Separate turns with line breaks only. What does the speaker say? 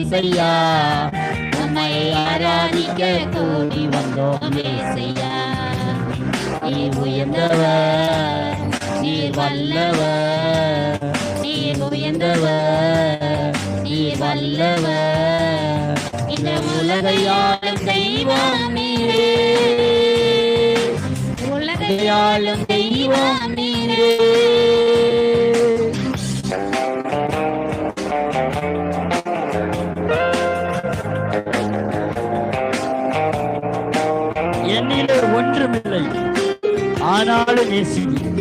ஏசையா உம்மை ஆராதிக்க கூடி வந்தோம் ஏசையா நீ உயர்ந்தவர் நீ வல்லவர் நீ உயர்ந்தவர் நீ வல்லவர். இந்த உலகையாளும் தெய்வம் நீரே. உலகையாளும் தெய்வம் நீரே.
என்னிலே ஒன்றுமில்லை. ஆனாலும் நேசிக்கிறேன்